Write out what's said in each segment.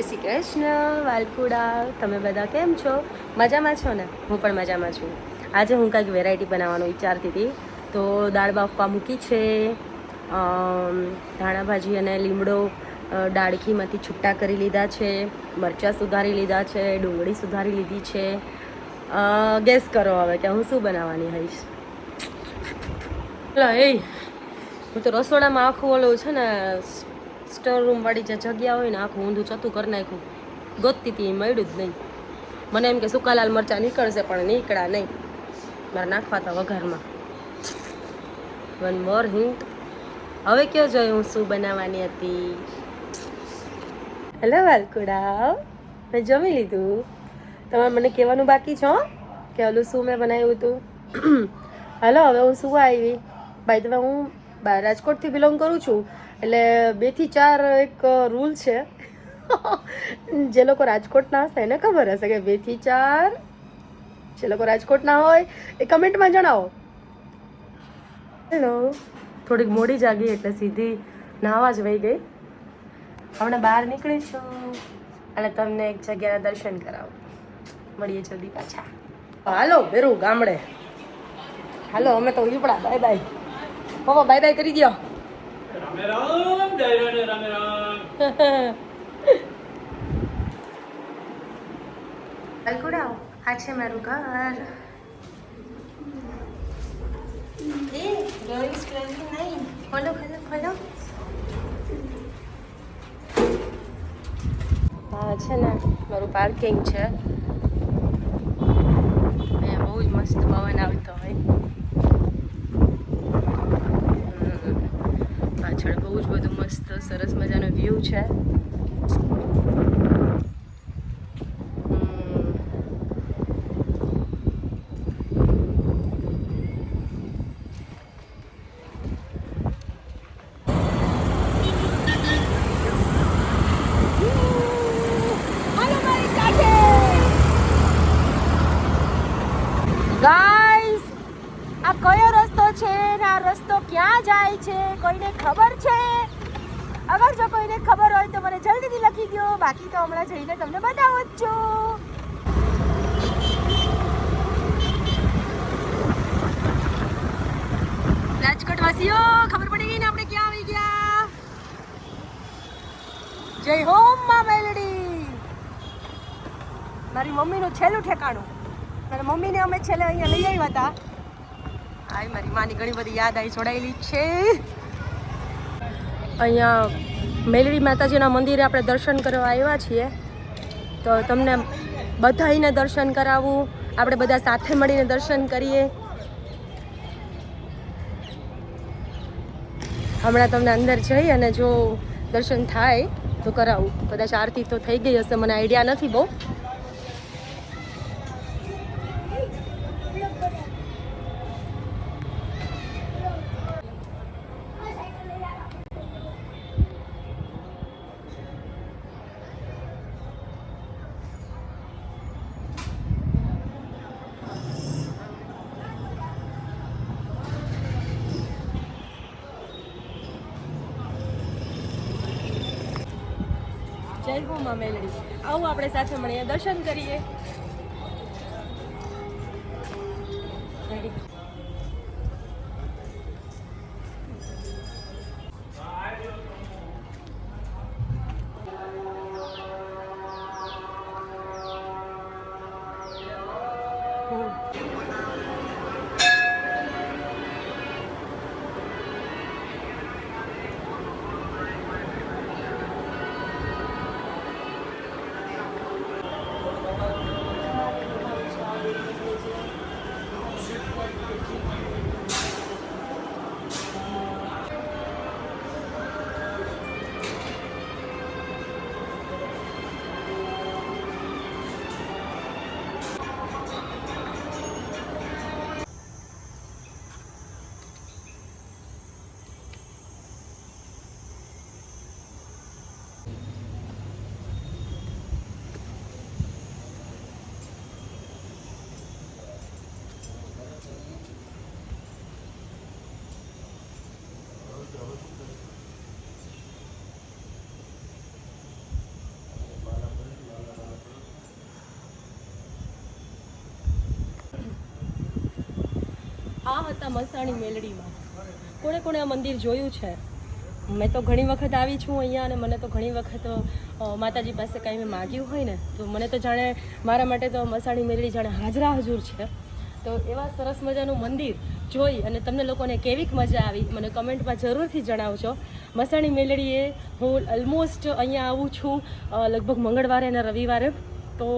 જય શ્રી કૃષ્ણ, વાલકુડા, તમે બધા કેમ છો? મજામાં છો ને? હું પણ મજામાં છું. આજે હું કાંઈક વેરાયટી બનાવવાનું વિચારતી હતી. તો દાળ બાફવા મૂકી છે ધાણા ભાજી અને લીમડો ડાળખીમાંથી છૂટા કરી લીધા છે, મરચાં સુધારી લીધા છે, ડુંગળી સુધારી લીધી છે. ગેસ કરો હવે કે હું શું બનાવવાની હઈશ? એ, હું તો રસોડામાં આખું ઓલું છે ને સ્ટોર રૂમ વાળી જે જગ્યા હોય ને આખું ઊંધું ચતું કરી નાખ્યું. ગોતતી હતી મળ્યું જ નહીં. મને એમ કે સુકાલાલ મરચાં નીકળશે, પણ નીકળ્યા નહીં. મારે નાખવા હતા વઘારમાં. One more hint. હવે કયો જોયું હું શું બનાવવાની હતી? હેલો વાલકુડા. મેં જમી લીધું. તમારે મને કહેવાનું બાકી છો કે ઓલું શું મેં બનાવ્યું હતું? હેલો હવે હું શું આવી? ભાઈ તમે હું રાજકોટથી બિલોંગ કરું છું. એટલે બેથી ચાર એક રૂલ છે. જે લોકો રાજકોટના હશે એને ખબર હશે કે બેથી ચાર જે લોકો રાજકોટના હોય એ કમેન્ટમાં જણાવો. હેલો થોડીક મોડી જાગી એટલે સીધી નાહવા જ વહી ગઈ. હમણાં બહાર નીકળીશું અને તમને એક જગ્યાના દર્શન કરાવો. મળીએ જલ્દી પાછા. હાલો બેરું ગામડે. હાલો અમે તો ઉપડા. બાય બાય પપ્પા બાય બાય કરી દો રામે રામ જય રામે રામ અલકુડા આ છે મારું ઘર એ ડોર ઇઝ ક્લોઝિંગ નહીં ખોલો ખોલો ખોલો આ છે ને મારું પાર્કિંગ છે અહીંયા બહુ જ મસ્ત પવન આવતો હોય હમ. પાછળ બહુ જ બધું મસ્ત સરસ મજાનો વ્યૂ છે. ગાઈસ આ કયો રસ્તો છે આ રસ્તો ક્યાં જાય છે? કોઈને ખબર છે? અગર જો કોઈને ખબર હોય તો મને જલ્દીથી લખી દો બાકી તો હમણાં જઈને તમને બતાવો જ છું. રાજકોટ વાસીઓ ખબર પડી ગઈ ને આપણે ક્યાં આવી ગયા? જય હોમમાં મેલડી. મારી મમ્મીનું છેલ્લું ઠેકાણું. મારી મમ્મીને અમે છેલ્લે અહીંયા લઈ આવ્યા હતા. આઈ મારી માની ઘણી બધી યાદ આવી જોડાયેલી છે. અહીંયા મેલડી માતાજીના મંદિરે આપણે દર્શન કરવા આવ્યા છીએ. તો તમને બધાઈને દર્શન કરાવવું આપણે બધા સાથે મળીને દર્શન કરીએ. હમણાં તમને અંદર જઈ અને જો દર્શન થાય તો કરાવું. કદાચ આરતી તો થઈ ગઈ હશે, મને આઈડિયા નથી બહુ. હોમાં મેલડી આવું આપણે સાથે મળીએ દર્શન કરીએ Thank you. આ હતા મસાણી મેલડીમાં. કોણે કોણે આ મંદિર જોયું છે? મેં તો ઘણી વખત આવી છું અહીંયા અને મને તો ઘણી વખત માતાજી પાસે કાંઈ મેં માગ્યું હોય ને, તો મને તો જાણે મારા માટે તો મસાણી મેલડી જાણે હાજરા હજુર છે. તો એવા સરસ મજાનું મંદિર જોઈ અને તમને લોકોને કેવીક મજા આવી, મને કમેન્ટમાં જરૂરથી જણાવજો. મસાણી મેલડીએ હું ઓલમોસ્ટ અહીંયા આવું છું લગભગ મંગળવારે અને રવિવારે. તો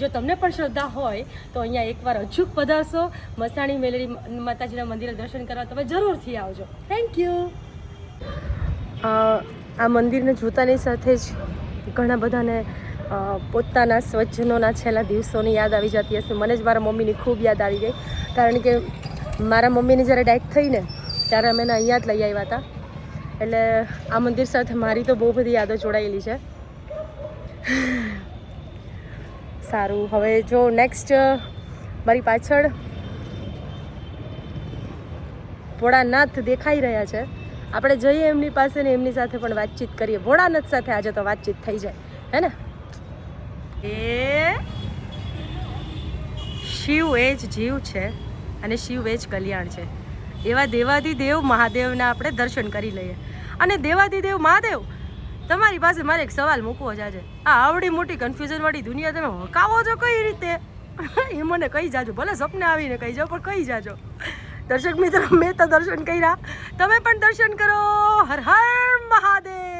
જો તમને પણ શ્રદ્ધા હોય, તો અહીંયા એકવાર અચૂક પધારશો. મસાણી મેલડી માતાજીના મંદિરે દર્શન કરવા તમે જરૂરથી આવજો. થેન્ક યુ આ મંદિરને જોતાની સાથે જ ઘણા બધાને પોતાના સ્વજનોના છેલ્લા દિવસોની યાદ આવી જતી હશે. મને જ મારા મમ્મીની ખૂબ યાદ આવી ગઈ. કારણ કે મારા મમ્મીની જ્યારે ડેથ થઈ ને ત્યારે અમે એને અહીંયા જ લઈ આવ્યા હતા. એટલે આ મંદિર સાથે મારી તો બહુ બધી યાદો જોડાયેલી છે. સારું. હવે જો નેક્સ્ટ મારી પાછળ ભોળાનાથ દેખાઈ રહ્યા છે. આપણે જઈએ એમની પાસે ને એમની સાથે પણ વાતચીત કરીએ. ભોળાનાથ સાથે આજે તો વાતચીત થઈ જાય. હે ને? એ શિવ એ જ જીવ છે અને શિવ એ જ કલ્યાણ છે. એવા દેવાધિદેવ મહાદેવના આપણે દર્શન કરી લઈએ. અને દેવાધિદેવ મહાદેવ તમારી પાસે મારે એક સવાલ મૂકવો છે આજે. આ આવડી મોટી કન્ફ્યુઝનવાળી દુનિયા તમે હકાવો છો કઈ રીતે? એ મને કહી જાજો, ભલે સપને આવીને કહી જાઓ, પણ કહી જાજો. દર્શક મિત્રો, મેં તો દર્શન કર્યા. તમે પણ દર્શન કરો. હર હર મહાદેવ.